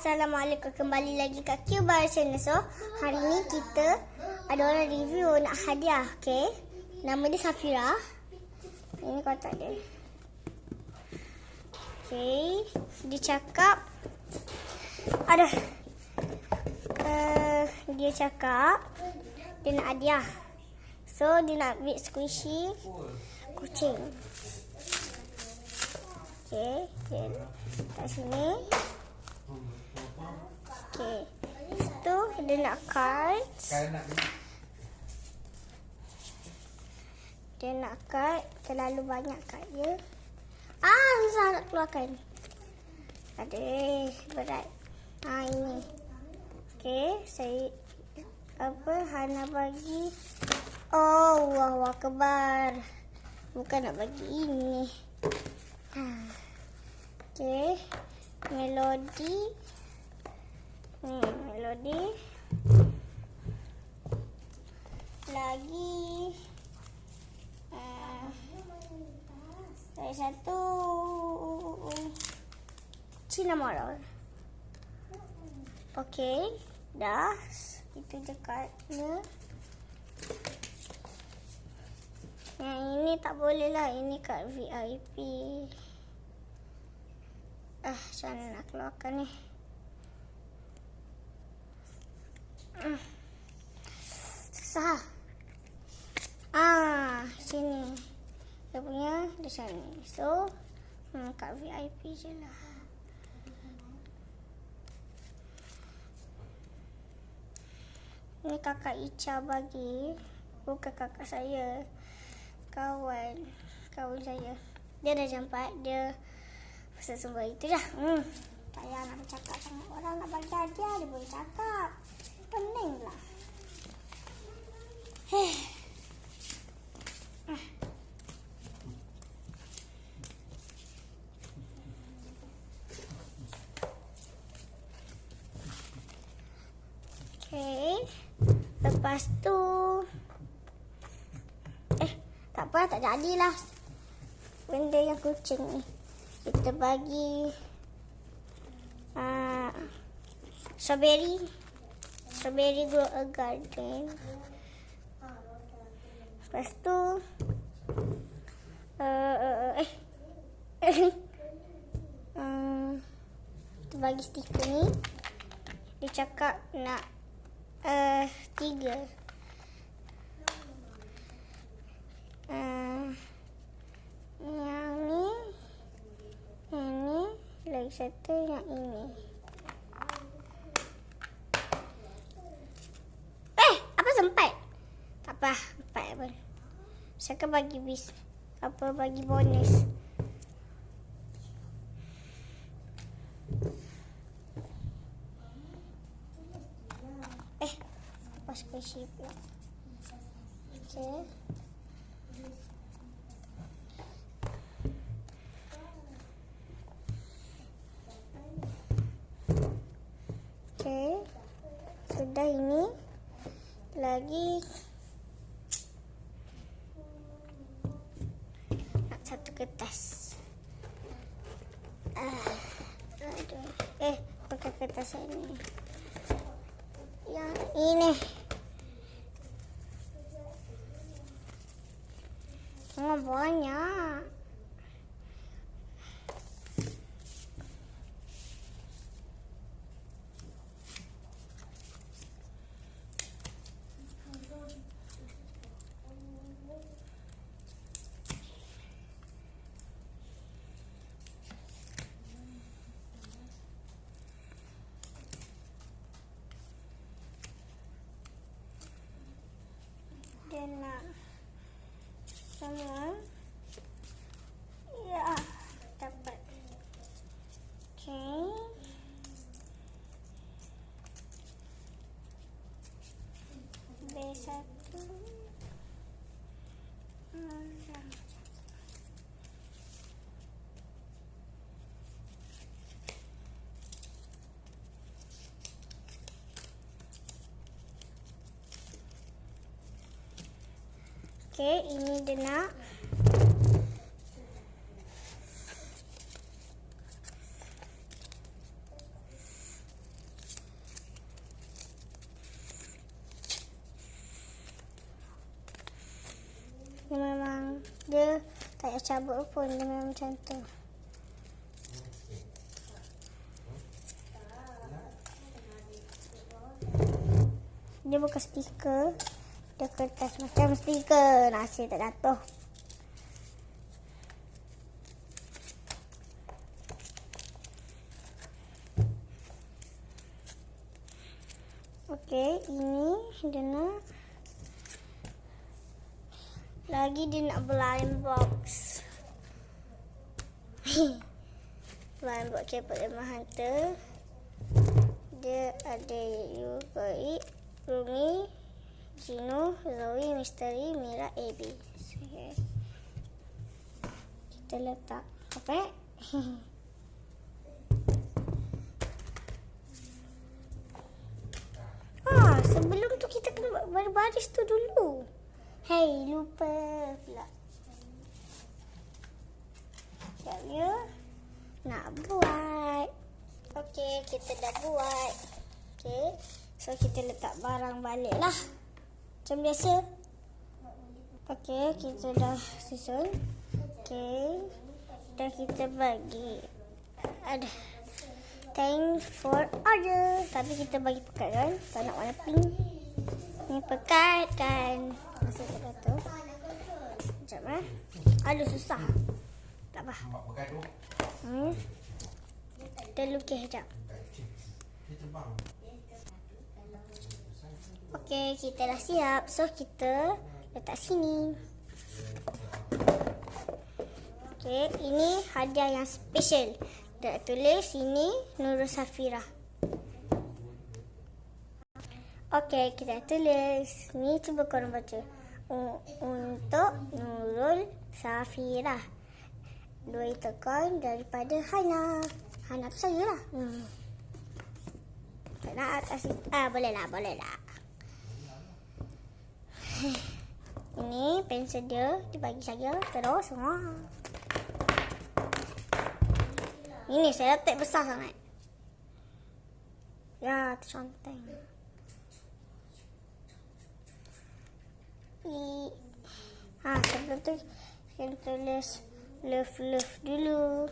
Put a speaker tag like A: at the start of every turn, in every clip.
A: Assalamualaikum kembali lagi kat Bar Channel. So, hari ni kita ada orang review nak hadiah, okay? Nama dia Safira. Ini kotak dia. Okay, dia cakap ada uh, dia cakap dia nak hadiah. So, dia nak bit squishy kucing. Okay, dia kat sini. Lepas tu dia nak cards. Dia nak card. Terlalu banyak card dia. Ah, susah nak keluarkan. Ada berat. Ah, ini. Okay, saya apa Hana bagi Oh, wah wah kebar. Bukan nak bagi ini. Ha. Okay. Melodi. Ni, melodi. Lagi. Uh, saya satu. Cinnamon. Okay. Dah. Itu je cardnya. Yang ini tak boleh lah. Ini kad VIP. Ah, macam mana nak keluarkan ni? Hmm. Susah. Ah, sini. Dia punya di sini. So, hmm, kat VIP je lah. Ini kakak Ica bagi. Bukan kakak saya. Kawan. Kawan saya. Dia dah jumpa. Dia pasal semua itu dah. Hmm. Tak payah nak bercakap sama orang nak bagi hadiah. Dia boleh cakap. Pening lah. Heh. Okay. Lepas tu Eh, tak apa, tak jadilah Benda yang kucing ni Kita bagi uh, Strawberry Strawberry grow a garden Lepas tu uh, uh, Kita bagi stiker ni Dia cakap nak uh, tiga. Uh, yang ni, yang ni, lagi satu yang ini. Eh, apa sempat? Tak apa, pun. Saya akan bagi bis, apa bagi bonus. apa squishy pula. Okay. Okay. Sudah ini. Lagi. Satu kertas. Ah. Eh, pakai kertas ini. Yang ini. Oh, banyak. Semua. Ya, dapat. Okay. B1. Okey, ini dia nak. Memang dia tak cabut pun dia memang macam tu. Dia buka speaker. Dia kertas macam stiker. Nasi tak jatuh. Okey, ini dia nak lagi dia nak blind box. blind box K-pop Emma Hunter. Dia ada Yugoi, Rumi, Jino, Zoe, Misteri, Mira, AB. Okay. Kita letak. Apa? ah, sebelum tu kita kena buat baris tu dulu. Hei, lupa pula. Sekejap ya. Nak buat. Okey, kita dah buat. Okey. So, kita letak barang balik lah. Macam biasa. Okey, kita dah susun. Okey. Dan kita bagi. Ada. Thanks for order. Tapi kita bagi pekat kan. Tak nak warna pink. Ni pekat kan. Masih tak tu. Sekejap eh. Aduh susah. Tak apa. Hmm. Kita lukis sekejap. Okey, kita dah siap. So, kita letak sini. Okey, ini hadiah yang special. Dia tulis sini Nurul Safira. Okey, kita tulis. Ni cuba korang baca. Untuk Nurul Safira. Dua tekan daripada Hana. Hana tu saya lah. Hmm. Tak nak atas Ah, boleh lah, boleh lah. Ini pensel dia. Dibagi saja. Terus. Wah. Ini saya letak besar sangat. Ya, terconteng. I. Ha, sebelum tu kita tulis love love dulu.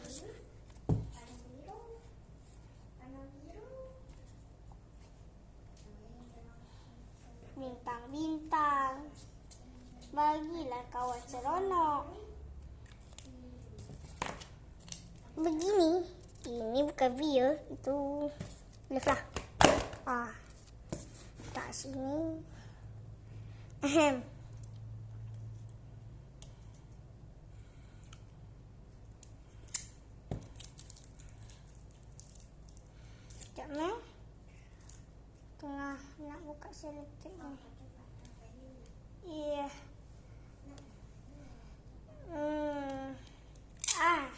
A: Seronok. Begini. Ini bukan V ya. Itu love lah. Ah. Tak sini. Ahem. Sekejap ni. Tengah nak buka selotip ni. Iya. Yeah. Hmm. Ah.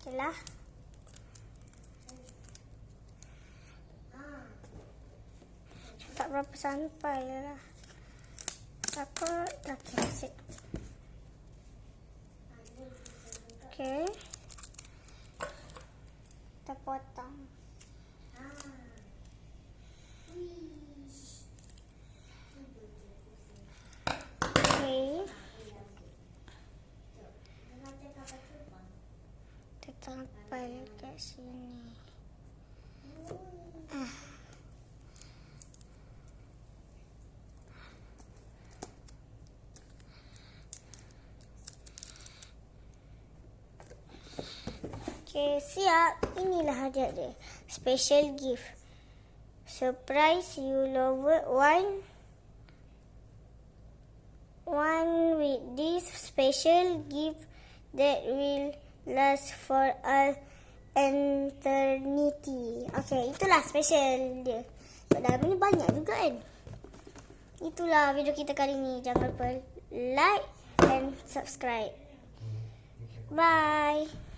A: Okeylah. Tak berapa sampai lah. Takut dah kesik. Okay. Kita potong. Okay. Kita sampai kat sini. Ah. Okay, siap. Inilah hadiah dia. Special gift. Surprise you lover one. One with this special gift that will last for all eternity. Okay, itulah special dia. Dalam ni banyak juga kan. Itulah video kita kali ni. Jangan lupa like and subscribe. Bye.